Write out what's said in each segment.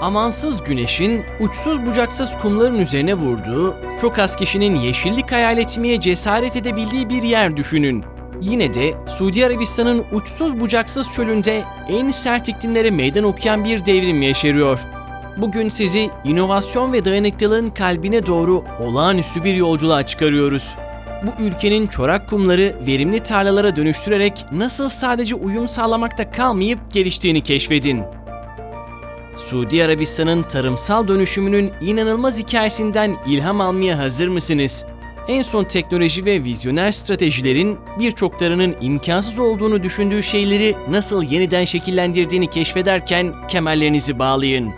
Amansız güneşin uçsuz bucaksız kumların üzerine vurduğu, çok az kişinin yeşillik hayal etmeye cesaret edebildiği bir yer düşünün. Yine de Suudi Arabistan'ın uçsuz bucaksız çölünde en sert iklimlere meydan okuyan bir devrim yeşeriyor. Bugün sizi inovasyon ve dayanıklılığın kalbine doğru olağanüstü bir yolculuğa çıkarıyoruz. Bu ülkenin çorak kumları verimli tarlalara dönüştürerek nasıl sadece uyum sağlamakta kalmayıp geliştiğini keşfedin. Suudi Arabistan'ın tarımsal dönüşümünün inanılmaz hikayesinden ilham almaya hazır mısınız? En son teknoloji ve vizyoner stratejilerin birçoklarının imkansız olduğunu düşündüğü şeyleri nasıl yeniden şekillendirdiğini keşfederken kemerlerinizi bağlayın.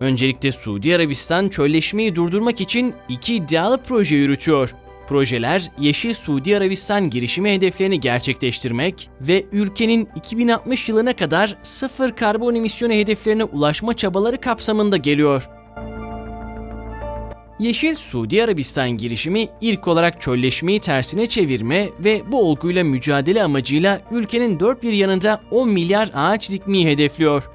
Öncelikle Suudi Arabistan çölleşmeyi durdurmak için iki iddialı proje yürütüyor. Projeler Yeşil Suudi Arabistan girişimi hedeflerini gerçekleştirmek ve ülkenin 2060 yılına kadar sıfır karbon emisyonu hedeflerine ulaşma çabaları kapsamında geliyor. Yeşil Suudi Arabistan girişimi ilk olarak çölleşmeyi tersine çevirme ve bu olguyla mücadele amacıyla ülkenin dört bir yanında 10 milyar ağaç dikmeyi hedefliyor.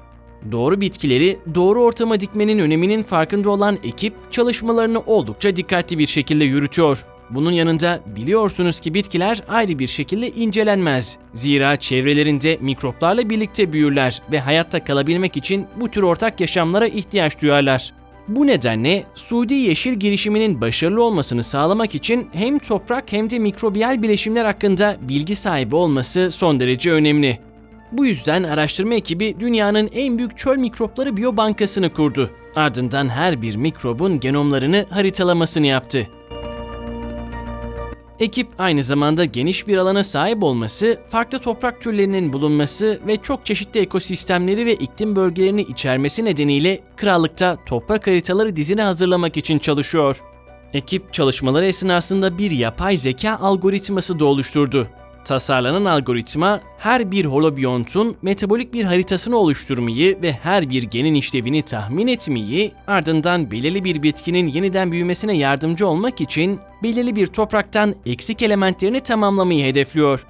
Doğru bitkileri doğru ortama dikmenin öneminin farkında olan ekip çalışmalarını oldukça dikkatli bir şekilde yürütüyor. Bunun yanında biliyorsunuz ki bitkiler ayrı bir şekilde incelenmez. Zira çevrelerinde mikroplarla birlikte büyürler ve hayatta kalabilmek için bu tür ortak yaşamlara ihtiyaç duyarlar. Bu nedenle Suudi Yeşil girişiminin başarılı olmasını sağlamak için hem toprak hem de mikrobiyal bileşimler hakkında bilgi sahibi olması son derece önemli. Bu yüzden araştırma ekibi dünyanın en büyük çöl mikropları biyobankasını kurdu. Ardından her bir mikrobun genomlarını haritalamasını yaptı. Ekip aynı zamanda geniş bir alana sahip olması, farklı toprak türlerinin bulunması ve çok çeşitli ekosistemleri ve iklim bölgelerini içermesi nedeniyle krallıkta toprak haritaları dizini hazırlamak için çalışıyor. Ekip çalışmaları esnasında bir yapay zeka algoritması da oluşturdu. Tasarlanan algoritma her bir holobiyontun metabolik bir haritasını oluşturmayı ve her bir genin işlevini tahmin etmeyi, ardından belirli bir bitkinin yeniden büyümesine yardımcı olmak için belirli bir topraktan eksik elementlerini tamamlamayı hedefliyor.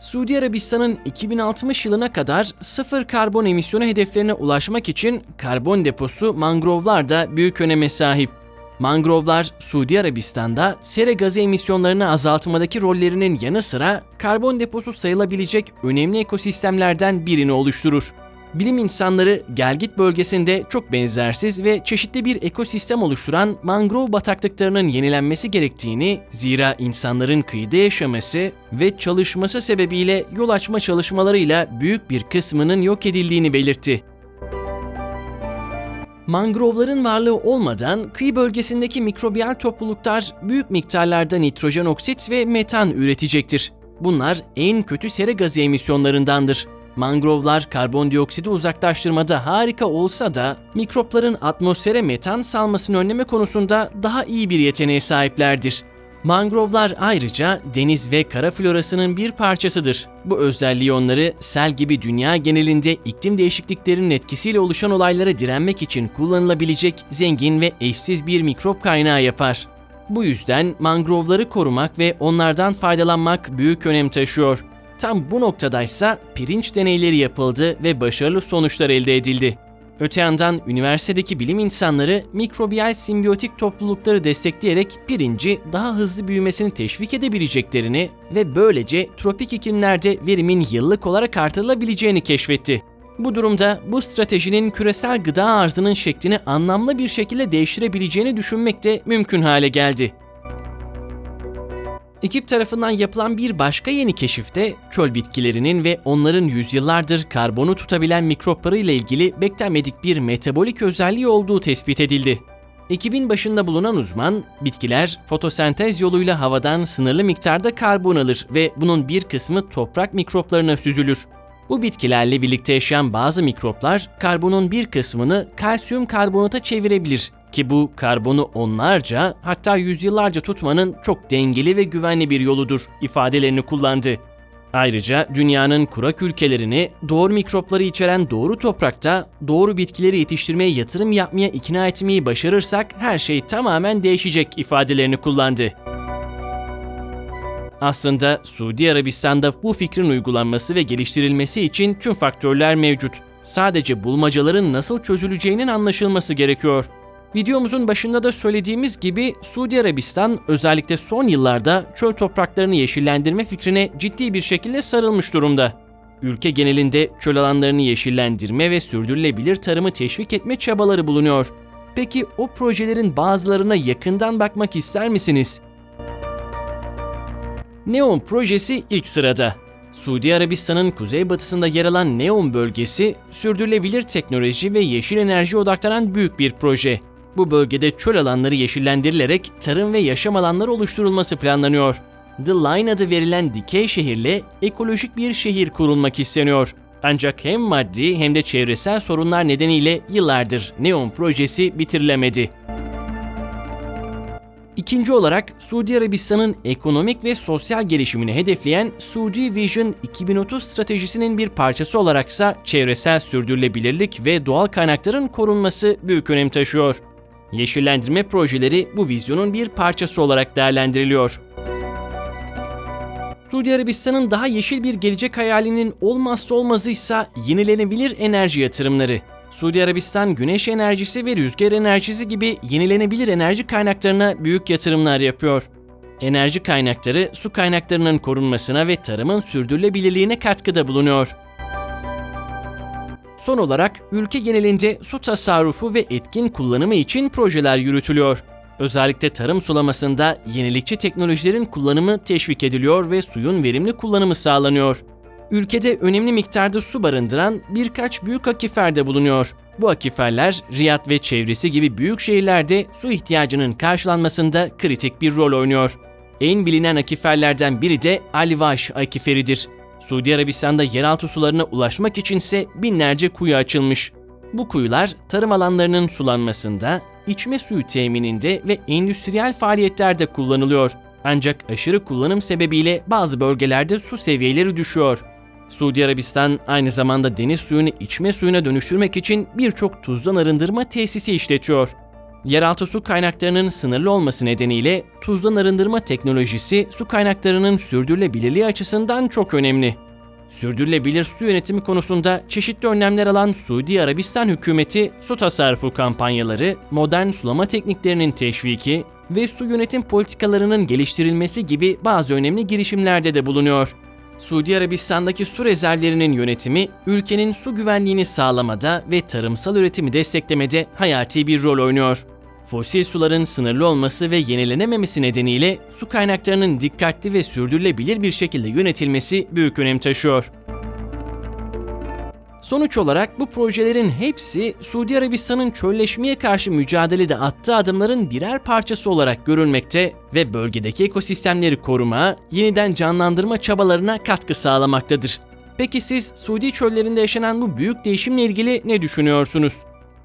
Suudi Arabistan'ın 2060 yılına kadar sıfır karbon emisyonu hedeflerine ulaşmak için karbon deposu mangrovlar da büyük öneme sahip. Mangrovlar Suudi Arabistan'da sera gazı emisyonlarını azaltmadaki rollerinin yanı sıra karbon deposu sayılabilecek önemli ekosistemlerden birini oluşturur. Bilim insanları Gelgit bölgesinde çok benzersiz ve çeşitli bir ekosistem oluşturan mangrove bataklıklarının yenilenmesi gerektiğini, zira insanların kıyıda yaşaması ve çalışması sebebiyle yol açma çalışmalarıyla büyük bir kısmının yok edildiğini belirtti. Mangrovların varlığı olmadan kıyı bölgesindeki mikrobiyal topluluklar büyük miktarlarda nitrojen oksit ve metan üretecektir. Bunlar en kötü sera gazı emisyonlarındandır. Mangrovlar karbondioksidi uzaklaştırmada harika olsa da mikropların atmosfere metan salmasını önleme konusunda daha iyi bir yeteneğe sahiplerdir. Mangrovlar ayrıca deniz ve kara florasının bir parçasıdır. Bu özelliği onları sel gibi dünya genelinde iklim değişikliklerinin etkisiyle oluşan olaylara direnmek için kullanılabilecek zengin ve eşsiz bir mikrop kaynağı yapar. Bu yüzden mangrovları korumak ve onlardan faydalanmak büyük önem taşıyor. Tam bu noktadaysa pirinç deneyleri yapıldı ve başarılı sonuçlar elde edildi. Öte yandan üniversitedeki bilim insanları mikrobiyal simbiyotik toplulukları destekleyerek pirinci daha hızlı büyümesini teşvik edebileceklerini ve böylece tropik iklimlerde verimin yıllık olarak artırılabileceğini keşfetti. Bu durumda bu stratejinin küresel gıda arzının şeklini anlamlı bir şekilde değiştirebileceğini düşünmek de mümkün hale geldi. Ekip tarafından yapılan bir başka yeni keşifte çöl bitkilerinin ve onların yüzyıllardır karbonu tutabilen mikropları ile ilgili beklenmedik bir metabolik özelliği olduğu tespit edildi. Ekibin başında bulunan uzman, bitkiler fotosentez yoluyla havadan sınırlı miktarda karbon alır ve bunun bir kısmı toprak mikroplarına süzülür. Bu bitkilerle birlikte yaşayan bazı mikroplar karbonun bir kısmını kalsiyum karbonata çevirebilir ki bu karbonu onlarca hatta yüzyıllarca tutmanın çok dengeli ve güvenli bir yoludur ifadelerini kullandı. Ayrıca dünyanın kurak ülkelerini doğru mikropları içeren doğru toprakta doğru bitkileri yetiştirmeye yatırım yapmaya ikna etmeyi başarırsak her şey tamamen değişecek ifadelerini kullandı. Aslında Suudi Arabistan'da bu fikrin uygulanması ve geliştirilmesi için tüm faktörler mevcut. Sadece bulmacaların nasıl çözüleceğinin anlaşılması gerekiyor. Videomuzun başında da söylediğimiz gibi Suudi Arabistan özellikle son yıllarda çöl topraklarını yeşillendirme fikrine ciddi bir şekilde sarılmış durumda. Ülke genelinde çöl alanlarını yeşillendirme ve sürdürülebilir tarımı teşvik etme çabaları bulunuyor. Peki o projelerin bazılarına yakından bakmak ister misiniz? Neom projesi ilk sırada. Suudi Arabistan'ın kuzeybatısında yer alan Neom bölgesi, sürdürülebilir teknoloji ve yeşil enerji odaklanan büyük bir proje. Bu bölgede çöl alanları yeşillendirilerek tarım ve yaşam alanları oluşturulması planlanıyor. The Line adı verilen dikey şehirle ekolojik bir şehir kurulmak isteniyor. Ancak hem maddi hem de çevresel sorunlar nedeniyle yıllardır Neom projesi bitirilemedi. İkinci olarak Suudi Arabistan'ın ekonomik ve sosyal gelişimini hedefleyen Suudi Vision 2030 stratejisinin bir parçası olaraksa çevresel sürdürülebilirlik ve doğal kaynakların korunması büyük önem taşıyor. Yeşillendirme projeleri bu vizyonun bir parçası olarak değerlendiriliyor. Suudi Arabistan'ın daha yeşil bir gelecek hayalinin olmazsa olmazıysa yenilenebilir enerji yatırımları. Suudi Arabistan güneş enerjisi ve rüzgar enerjisi gibi yenilenebilir enerji kaynaklarına büyük yatırımlar yapıyor. Enerji kaynakları su kaynaklarının korunmasına ve tarımın sürdürülebilirliğine katkıda bulunuyor. Son olarak ülke genelinde su tasarrufu ve etkin kullanımı için projeler yürütülüyor. Özellikle tarım sulamasında yenilikçi teknolojilerin kullanımı teşvik ediliyor ve suyun verimli kullanımı sağlanıyor. Ülkede önemli miktarda su barındıran birkaç büyük akifer de bulunuyor. Bu akiferler Riyad ve çevresi gibi büyük şehirlerde su ihtiyacının karşılanmasında kritik bir rol oynuyor. En bilinen akiferlerden biri de Alvaş akiferidir. Suudi Arabistan'da yeraltı sularına ulaşmak içinse binlerce kuyu açılmış. Bu kuyular tarım alanlarının sulanmasında, içme suyu temininde ve endüstriyel faaliyetlerde kullanılıyor. Ancak aşırı kullanım sebebiyle bazı bölgelerde su seviyeleri düşüyor. Suudi Arabistan aynı zamanda deniz suyunu içme suyuna dönüştürmek için birçok tuzdan arındırma tesisi işletiyor. Yeraltı su kaynaklarının sınırlı olması nedeniyle tuzdan arındırma teknolojisi su kaynaklarının sürdürülebilirliği açısından çok önemli. Sürdürülebilir su yönetimi konusunda çeşitli önlemler alan Suudi Arabistan hükümeti su tasarrufu kampanyaları, modern sulama tekniklerinin teşviki ve su yönetim politikalarının geliştirilmesi gibi bazı önemli girişimlerde de bulunuyor. Suudi Arabistan'daki su rezervlerinin yönetimi, ülkenin su güvenliğini sağlamada ve tarımsal üretimi desteklemede hayati bir rol oynuyor. Fosil suların sınırlı olması ve yenilenememesi nedeniyle su kaynaklarının dikkatli ve sürdürülebilir bir şekilde yönetilmesi büyük önem taşıyor. Sonuç olarak bu projelerin hepsi Suudi Arabistan'ın çölleşmeye karşı mücadelede attığı adımların birer parçası olarak görülmekte ve bölgedeki ekosistemleri koruma, yeniden canlandırma çabalarına katkı sağlamaktadır. Peki siz Suudi çöllerinde yaşanan bu büyük değişimle ilgili ne düşünüyorsunuz?